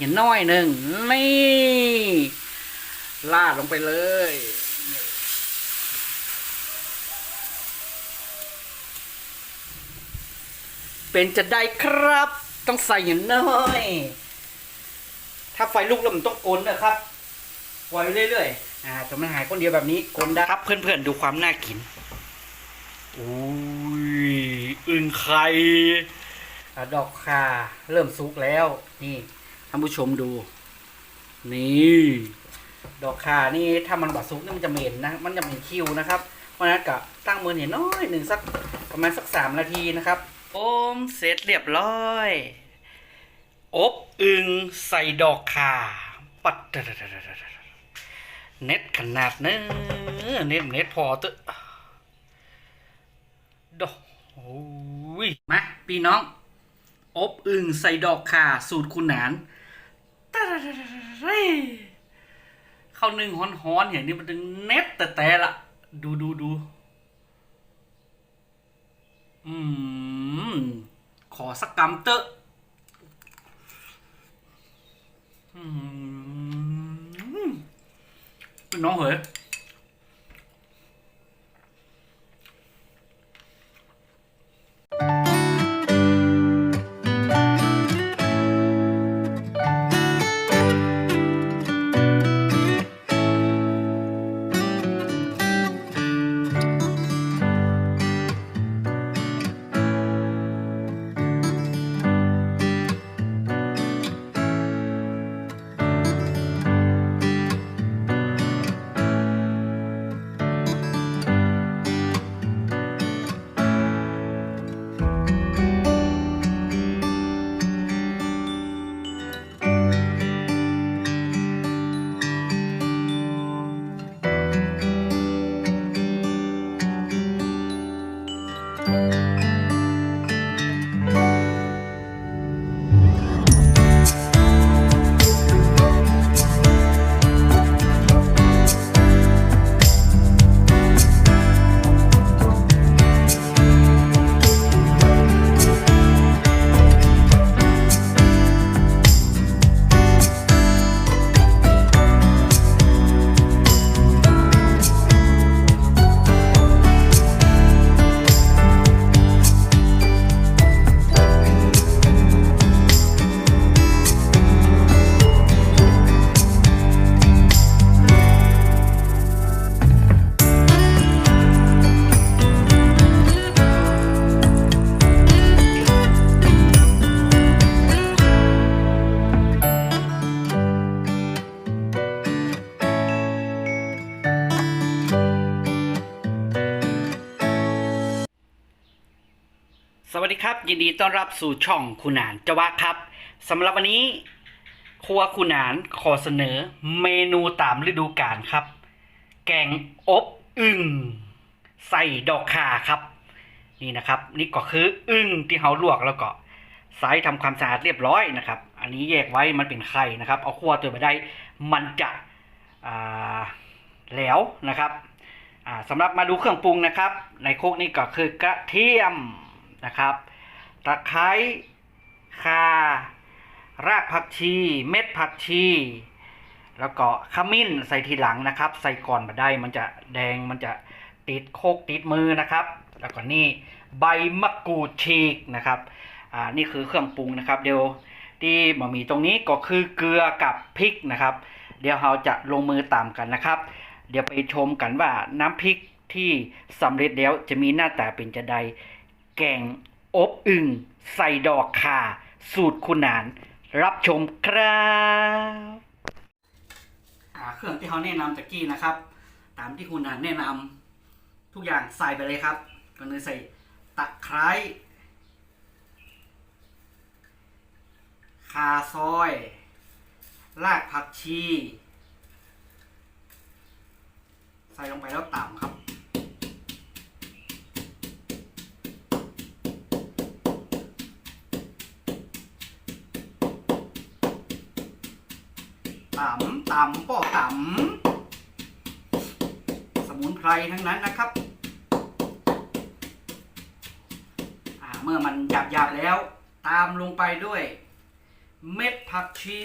เห็นน้อยหนึ่งนี่ลาดลงไปเลยเป็นจะได้ครับ ต้องใส่อย่างน้อย ถ้าไฟลุกแล้วมันต้องกลนนะครับปล่อยเรื่อยๆอ่าจะมันหายคนเดียวแบบนี้กลนได้ครับ เพื่อนๆดูความน่ากินอุ้ยอึ่งไข่ดอกคาเริ่มสุกแล้วนี่ ท่านผู้ชมดู นี่ ดอกคานี่ถ้ามันบาสุกนี่มันจะเหม็นนะ มันจะเหม็นคิวนะครับเพราะนั้นก็ตั้งมือเนี่ยน้อยหนึ่งสักประมาณสักสามนาทีนะครับโอมเสร็จเรียบร้อย อบอึงใส่ดอกคาปัดเน็ตขนาดเนื้อเน็ตเน็ตพอตอะดอกโอ้ยมาพี่น้อง อบอึงใส่ดอกคาสูตรคุณหนาน เข้าหนึ่งฮ้อนๆอย่างนี้มันถึงเน็ตแต่แต่ละ ดูดูดูอืม ขอสักกำเตอะอืมเป็นน้องเหร ดีครับ ยินดีต้อนรับสู่ช่องคุณหนานจะวะครับสำหรับวันนี้ ครัวคุณหนานขอเสนอเมนูตามฤดูกาลครับ แกงอบอึ่งใส่ดอกข่าครับ นี่นะครับ นี่ก็คืออึ่งที่เขาลวกแล้วก็ใส่ทำความสะอาดเรียบร้อยนะครับ อันนี้แยกไว้มันเป็นไข่นะครับ เอาคัวตัวไปได้มันจะแล้วนะครับสำหรับมาดูเครื่องปรุงนะครับ ในโคกนี้ก็คือกระเทียมนะครับ ตะไคร้ข่ารากผักชี เม็ดผักชี แล้วก็ขมิ้นใส่ทีหลังนะครับ ใส่ก่อนมาได้มันจะแดงมันจะติดโคกติดมือนะครับ แล้วก็นี่ใบมะกรูดฉีกนะครับอ่านี่คือเครื่องปรุงนะครับ เดี๋ยวที่บะหมี่ตรงนี้ก็คือเกลือกับพริกนะครับ เดี๋ยวเราจะลงมือตามกันนะครับ เดี๋ยวไปชมกันว่าน้ำพริกที่สำเร็จแล้วจะมีหน้าตาเป็นจะใดแกง อบอึ่งใส่ดอกข่า สูตรคุณนาน รับชมครับอ่าเครื่องที่เขาแนะนำตะกี้นะครับ ตามที่คุณนานแนะนำทุกอย่างใส่ไปเลยครับก็เลยใส่ตะไคร้ขาซอย รากผักชี ใส่ลงไปแล้วต่ำครับ ตำตำป้อตำสมุนไพรทั้งนั้นนะครับอ่าเมื่อมันหยาบๆแล้ว ตามลงไปด้วย เม็ดผักชี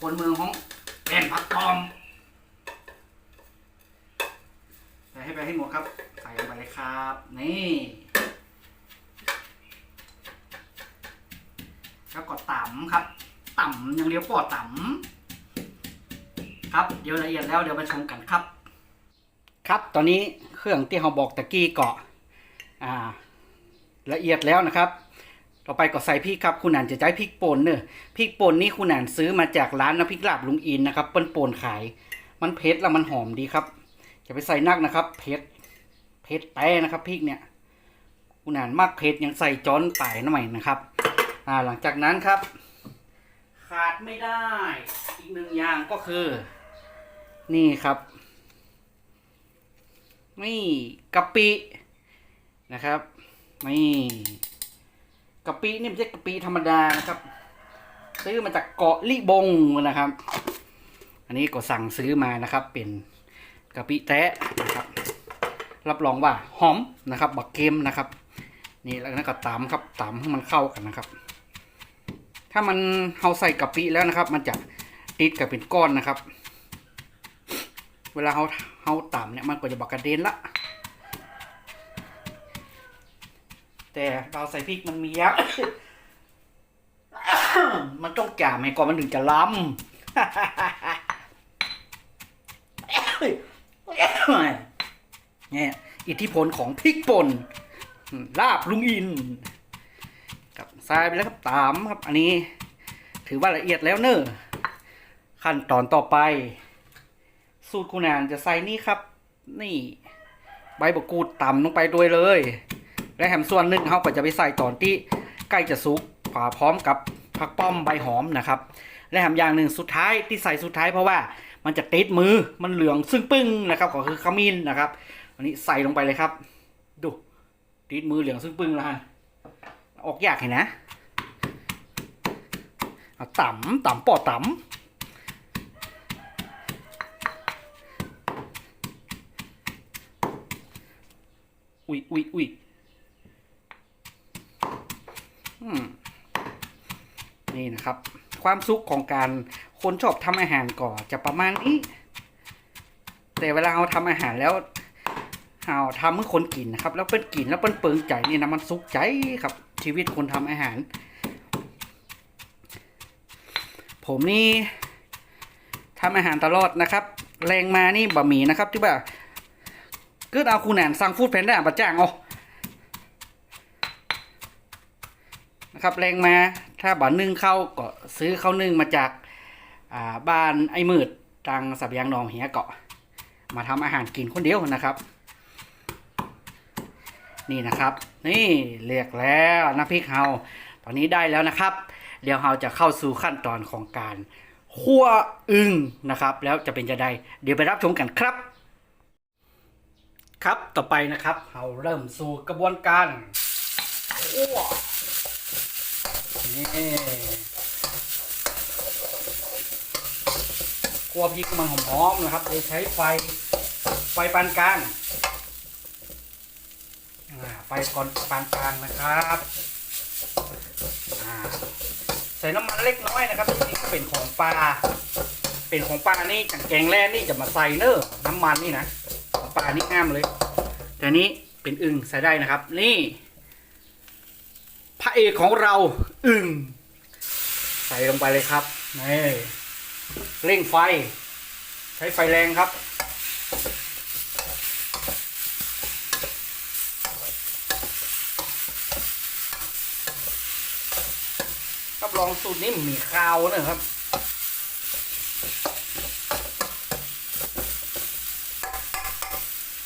คนเมืองของแก่นผักตอมใส่ให้ไปให้หมดครับ ใส่ลงไปเลยครับ นี่แล้วก็ตำครับ ต่ำย่างเดียวปอดต่ำครับเดี๋ยวละเอียดแล้วเดี๋ยวมาชมกันครับ ครับตอนนี้เครื่องที่เราบอกตะกี้เกาะอ่า ละเอียดแล้วนะครับ ต่อไปก็ใส่พริกครับคุณอ่านจะใช้พริกป่นเนอะพริกป่นนี่คุณอ่านซื้อมาจากร้านน้ำพริกลาบลุงอินนะครับเปิ้นป่นขาย มันเผ็ดแล้วมันหอมดีครับอย่าไปใส่นักนะครับเผ็ดเผ็ดแต่นะครับพริกเนี่ยคุณอ่านมากเผ็ดยังใส่จ้อนไปหน่อยนะครับ อ่าหลังจากนั้นครับ ขาดไม่ได้ อีกหนึ่งอย่างก็คือ นี่ครับ นี่กะปินะครับ นี่กะปินี่ไม่ใช่กะปิธรรมดานะครับ ซื้อมาจากเกาะลิบงนะครับ อันนี้ก็สั่งซื้อมานะครับ เป็นกะปิแท้นะครับ รับรองว่าหอมนะครับ บักเกมนะครับ นี่แล้วก็ตำครับตำให้มันเข้ากันนะครับ ถ้ามันเราใส่กะปิแล้วนะครับ มันจะติดกับเป็นก้อนนะครับ เวลาเราเราต่ำเนี่ยมันก็จะบอกกระเด็นละ แต่เราใส่พริกมันมียะมันต้องจ่ามให้ก่อนมันถึงจะล้ำเนี่ยอิทธิพลของพริกป่นลาบลุงอิน กับทรายไปแล้วครับตามครับ อันนี้ ถือว่าละเอียดแล้วเนอะขั้นตอนต่อไป สูตรคุณนานจะใส่นี่ครับ นี่ ใบบักกูดต่ำลงไปด้วยเลย และแฮมส่วนหนึ่งเขาก็จะไปใส่ตอนที่ใกล้จะสุกผ่าพร้อมกับผักป้อมใบหอมนะครับ และแฮมอย่างหนึ่งสุดท้ายที่ใส่สุดท้ายเพราะว่ามันจะติดมือมันเหลืองซึ่งปึ้งนะครับ ก็คือขมิ้นนะครับ อันนี้ใส่ลงไปเลยครับ ดูติดมือเหลืองซึ่งปึ้งแล้วฮะ ออกยากเห็นนะเอาต่ำต่ำปอต่ำอุ๊ยอุ๊ยอุ๊ยอืมนี่นะครับ ความสุขของการคนชอบทำอาหารก่อจะประมาณนี้ แต่เวลาเราทำอาหารแล้วเราทำเมื่อคนกินนะครับ แล้วเปิ้นกินแล้วเปิ้นเปิงใจนี่นะมันสุขใจครับ ชีวิตคนทำอาหาร ผมนี่ทำอาหารตลอดนะครับ แรงมานี่บะหมี่นะครับที่ว่าเกิดเอาคุณแหนนสั่งฟูดแพนด้าประจ้างเอานะครับแรงมาถ้าบ่านึ่งเข้าก็ซื้อข้าวนึ่งมาจากาบ้านไอ้มืดทางสับยางหนองเหียเกาะ มาทำอาหารกินคนเดียวนะครับ นี่นะครับ นี่เรียกแล้วน้ำพริกเฮาตอนนี้ได้แล้วนะครับ เดี๋ยวเราจะเข้าสู่ขั้นตอนของการคั่วอึ่งนะครับ แล้วจะเป็นจะได้เดี๋ยวไปรับชมกันครับ ครับต่อไปนะครับเราเริ่มสู่กระบวนการคั่วนี่คั่วพริกมันหอมๆนะครับโดยใช้ไฟไฟปานกลาง ไฟก่อนปานกลางนะครับใส่น้ำมันเล็กน้อยนะครับนี่ก็เป็นของปลา เป็นของปลานี่จังแกงแร่นี่จะมาใส่เนอะน้ำมันนี่นะของปลานี่ห้ามเลย แต่นี้เป็นอึ่งใส่ได้นะครับ นี่ พระเอกของเราอึ่งใส่ลงไปเลยครับนี่เร่งไฟ ใช้ไฟแรงครับ รองสูตรนี้มีคาวนะครับ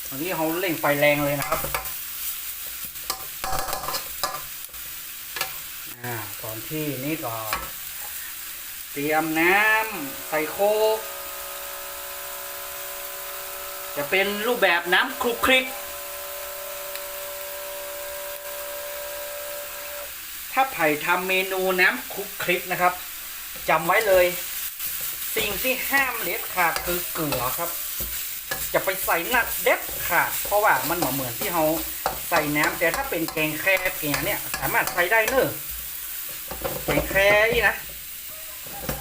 อันนี้เขาเร่งไฟแรงเลยนะครับอ่าก่อนที่นี่ก็ เตรียมน้ำใส่โคกจะเป็นรูปแบบน้ำคลุกคลิก ถ้าไผ่ทำเมนูน้ำคุกคลิกนะครับจำไว้เลย สิ่งที่ห้ามเด็ดขาดคือเกลือครับ จะไปใส่นัดเด็ดขาดเพราะว่ามันเหมือนที่เราใส่น้ำแต่ถ้าเป็นแกงแค่แกงเนี่ยสามารถใส่ได้เนอะแกงแค่นี่นะ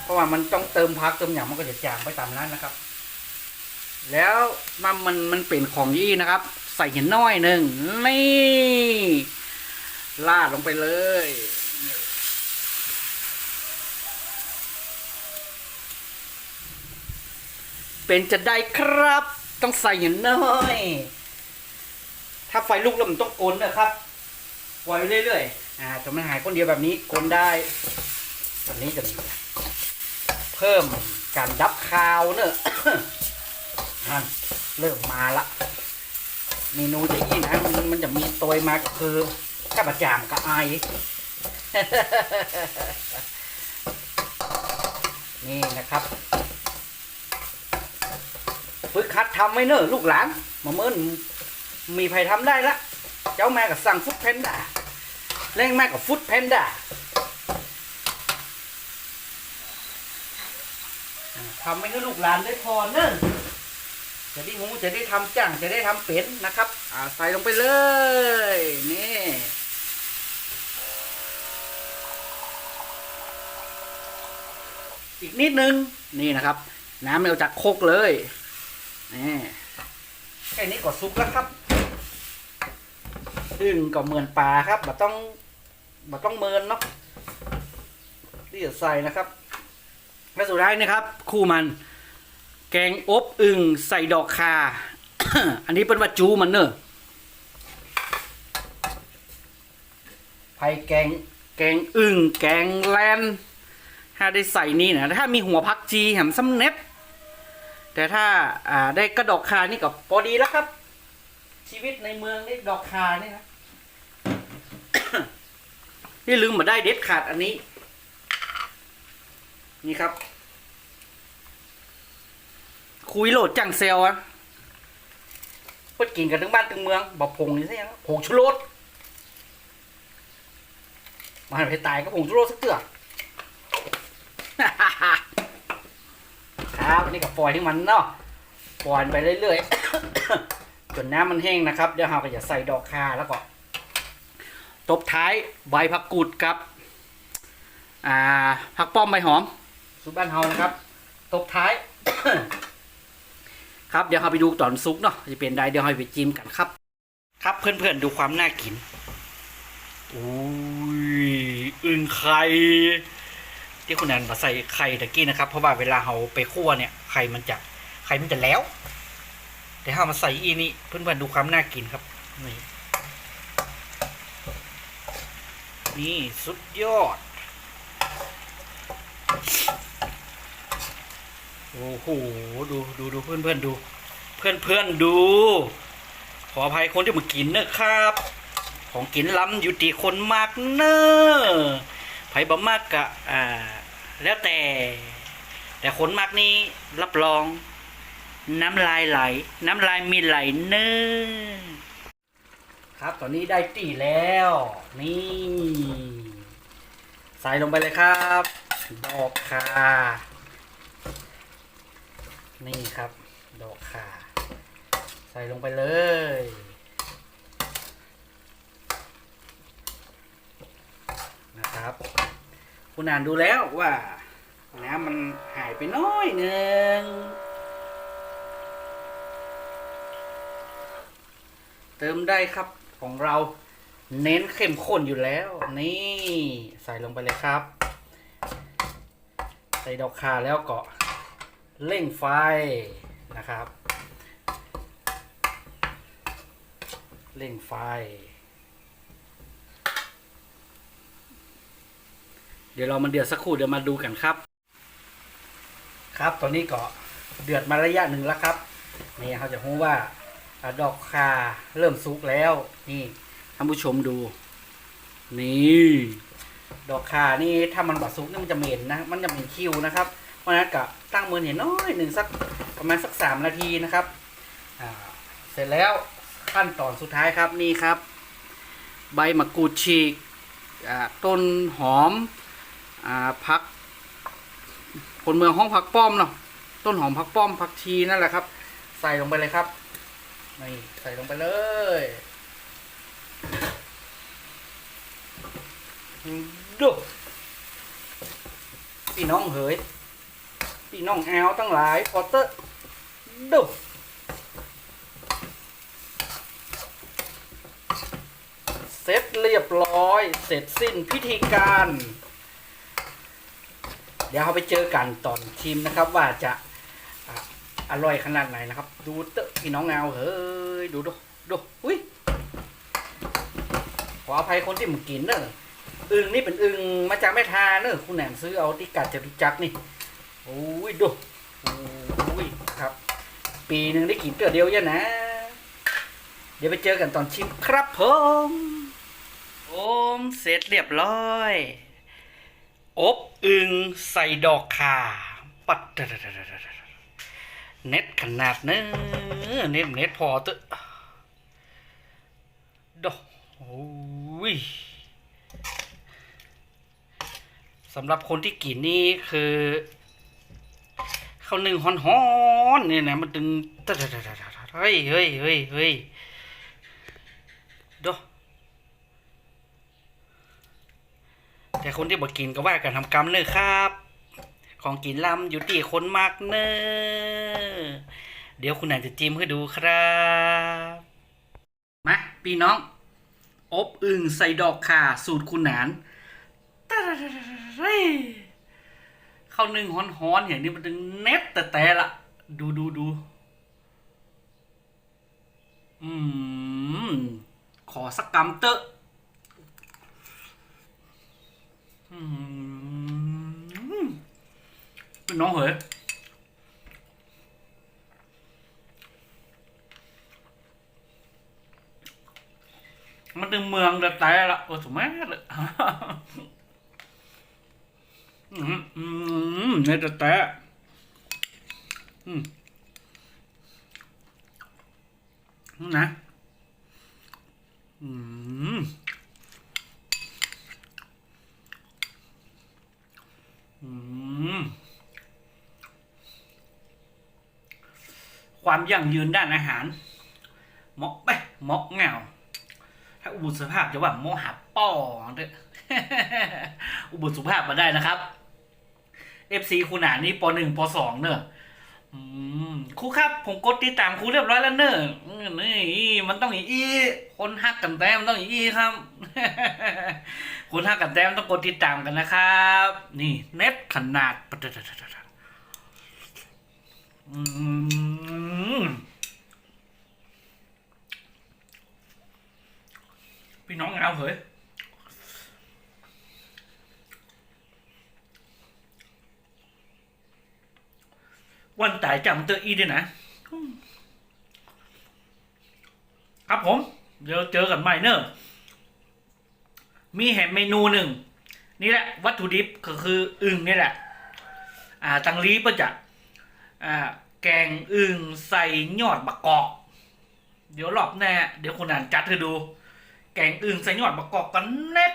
เพราะว่ามันต้องเติมพักเติมอย่างมันก็จะจางไปตามนั้นนะครับ แล้วมันมันมันเป็นของยี่นะครับ ใส่เหินน้อยหนึ่งนี่ ลาดลงไปเลย เป็นจะได้ครับ ต้องใส่หินน้อย ถ้าไฟลุกแล้วมันต้องกลนนะครับปล่อยไปเรื่อยๆ อ่าแต่มันหายคนเดียวแบบนี้กลนได้แบบนี้จะเพิ่มการดับคาวเนอะนั่นเริ่มมาละเมนูจะยี่นะมันมันจะมีตัวมาก็คือ ข้าพจามกับไอนี่นะครับฝึกคัดทำไว้เนอะลูกหลานมาเมินมีใครทำได้ละ เจ้าแม่กับสั่งฟุตเพนด้าเล่งแม่กับฟุตเพนด้าอ่าทำไว้เนอะลูกหลานได้พอเนอะจะได้งูจะได้ทำจังจะได้ทำเป็นนะครับ อ่าใส่ลงไปเลย นี่ อีกนิดนึงนี่นะครับ น้ำเราจากโคกเลยนี่แค่นี้ก็ซุกแล้วครับอึ่งก็เหมือนปลาครับบ่ต้องบ่ต้องเมินเนาะที่จะใส่นะครับและสุดท้ายนะครับ คู่มัน แกงอบอึ่งใส่ดอกคา อันนี้เป็นว่าจูมันเนอะไผ่แกงแกงอึ่งแกงแลน ถ้าได้ใส่นี่นะถ้ามีหัวพักจีแหมซ้ำเน็บแต่ถ้าอ่าได้กระดอกคานี่ก็พอดีแล้วครับ ชีวิตในเมืองนี่ดอกคานี่นะนี่ลืมมาได้เด็ดขาดอันนี้ นี่ครับ คุยโหลดจังเซลอะเพิ่กินกันทั้งบ้านทั้งเมืองบอกผงนี่ใช่ยังผงชูรสมาให้ไปตายก็ผงชูรสสักเตือก ครับนี่ก็ปล่อยให้มันเนาะปล่อยไปเรื่อยๆจนน้ำมันแห้งนะครับเดี๋ยวเราก็จะใส่ดอกคาแล้วก็ตบท้ายใบผักกูดกับอ่าผักป้อมใบหอมซุปบ้านเฮานะครับ ตบท้าย ครับเดี๋ยวเราไปดูตอนซุกเนาะจะเป็นไดเดี๋ยวเราไปจิ้มกันครับ ครับเพื่อนๆดูความน่ากินอุ้ยอึ่งไข่ ที่คุณนันมาใส่ไข่ตะกี้นะครับ เพราะว่าเวลาเราไปคั่วเนี่ยไข่มันจะไข่มันจะแล้ว แต่ถ้ามาใส่อีนี่เพื่อนๆดูความน่ากินครับนี่นี่สุดยอด โอ้โหดูดูดูเพื่อนเพื่อนๆดู เพื่อนเพื่อนดู ขออภัยคนที่มากินนะครับ ของกินล้ำอยู่ที่คนมากเนอะไผ่บะมากกะอ่า แล้วแต่ แต่คนมากนี้รับรอง น้ำลายไหล น้ำลายมีไหลเนื้อครับตอนนี้ได้ตีแล้ว นี่ ใส่ลงไปเลยครับ ดอกคานี่ครับ ดอกคาใส่ลงไปเลยนะครับ คุณอ่านดูแล้วว่าน้ำมันหายไปน้อยหนึ่งเติมได้ครับของเราเน้นเข้มข้นอยู่แล้ว นี่ใส่ลงไปเลยครับ ใส่ดอกคาแล้วก็เร่งไฟนะครับ เร่งไฟ ดี๋ยวเรามันเดือดสักครู่เดี๋ยวมาดูกันครับ ครับตอนนี้ก็เดือดมาระยะหนึ่งแล้วครับ นี่เขาจะรู้ว่าอดอกคาเริ่มสุกแล้ว นี่ท่านผู้ชมดู นี่ ดอกคานี่ถ้ามันบดสุกนี่มันจะเหม็นนะ มันจะเหม็นคิวนะครับ เพราะฉะนั้นก็ตั้งมือเห็นน้อยหนึ่งสักประมาณสักสามนาทีนะครับอ่าเสร็จแล้วขั้นตอนสุดท้ายครับนี่ครับ ใบมะกรูดฉีกอ่าต้นหอม อ่าพักคนเมืองห้องพักป้อมเนาะต้นหอมพักป้อมพักชีนั่นแหละครับ ใส่ลงไปเลยครับนี่ใส่ลงไปเลยดูพี่น้องเฮ้ยพี่น้องแอลตั้งหลายพอเตอร์ดูเสร็จเรียบร้อย เสร็จสิ้นพิธีการ เดี๋ยวเราไปเจอกันตอนชิมนะครับ ว่าจะอร่อยขนาดไหนนะครับ ดูเตอะพี่น้องแอลเฮ้ยดูดูดูอุ้ยขออภัยคนที่มึงกินเนอะอึงนี่เป็นอึงมาจากแม่ทาเนอะคุณแหนมซื้อเอาที่กัดจะรู้จักนี่โอ้ยดูโอ้ยครับ ปีหนึ่งได้กินเกลือเดียวเยอะนะ เดี๋ยวไปเจอกันตอนชิมครับผมโอมเสร็จเรียบร้อย อบอึงใส่ดอกข่าปัดเน็ตขนาดเนื้อเน็ตเน็ตพอตอะดอกโอ้ยสำหรับคนที่กินนี่คือข้าวหนึ่งฮ้อนๆเนี่ยนะมันดึงเฮ้ยเฮ้ยเฮ้ยเฮ้ย แต่คนที่บอกกินก็ว่ากันทำกรรมเน้อครับ ของกินลำอยู่ตีคนมากเน้อเดี๋ยวคุณนายจะจิ้มให้ดูครับมาพี่น้อง อบอึ่งใส่ดอกข่าสูตรคุณหนานเข้านึ่งฮ้อนๆอย่างนี้มันถึงเน็ตแต่แต่ละดูดูดูอืม ขอสักกำเตอะอืม เป็นน้องเหรอมันถึงเมืองแต่แต่ละโอ้สมัยเลยอืมอืมในแต่แต่อืมนะอืมอืม ความยั่งยืนด้านอาหารหมอกไปหมอกเงาถ้าอุบุสุภาพจะว่าโมหะป้อเด้ออุบุสุภาพมาได้นะครับ FC คุณหนานี่ปหนึ่งปสองเนอะอืม ครูครับผมกดติดตามครูเรียบร้อยแล้วเนอะอืมนี่มันต้องอีคนฮักกันแต้มต้องอีครับ คนฮักกันแต้มต้องกดติดตามกันนะครับ นี่เน็ตขนาดอืมพี่น้องเอาเหย วันตายจำเตอร์อีด้วยนะ ครับผม เดี๋ยวเจอกันใหม่เนอะมีแหมเมนูหนึ่ง นี่แหละ วัตถุดิบก็คืออึ่งนี่แหละ อ่าตังลีก็จะอ่า แกงอึ่งใส่ยอดมะกอก เดี๋ยวรอบแน่ เดี๋ยวคุณอ่านจัดให้ดู แกงอึ่งใส่ยอดมะกอกกันเน็ต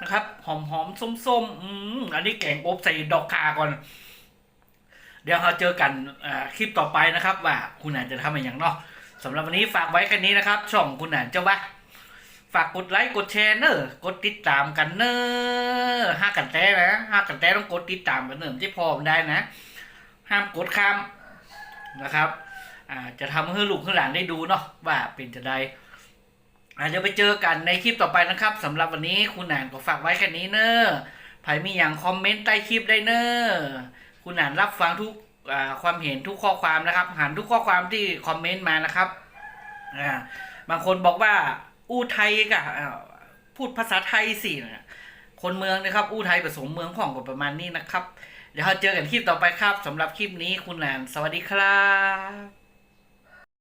นะครับ หอมหอมส้มส้มๆ อืมอันนี้แกงอบใส่ดอกคาก่อน เดี๋ยวเราเจอกันคลิปต่อไปนะครับ ว่าคุณหนานจะทำอย่างเนาะสำหรับวันนี้ฝากไว้แค่นี้นะครับ ช่องคุณหนานเจ้าว่าฝากกดไลค์กดแชร์เนอะกดติดตามกันเนอะห้ากันแต้นะห้ากันแต้ต้องกดติดตามกันเนอะที่พอมได้นะ ห้ามกดข้ามนะครับจะทำให้ลูกให้หลานได้ดูเนาะว่าเป็นจะได้อาจจะไปเจอกันในคลิปต่อไปนะครับสำหรับวันนี้คุณหนานก็ฝากไว้แค่นี้เนอะใครมีอย่างคอมเมนต์ใต้คลิปได้เนอะ คุณอ่านรับฟังทุกความเห็นทุกข้อความนะครับหานทุกข้อความที่คอมเมนต์มานะครับบางคนบอกว่า อู้ไทยกะอ่าพูดภาษาไทยสิคนเมืองนะครับ อู้ไทยผสมเมืองของกประมาณนี้นะครับ เดี๋ยวเราเจอกันคลิปต่อไปครับสำหรับคลิปนี้คุณอ่านสวัสดีครับ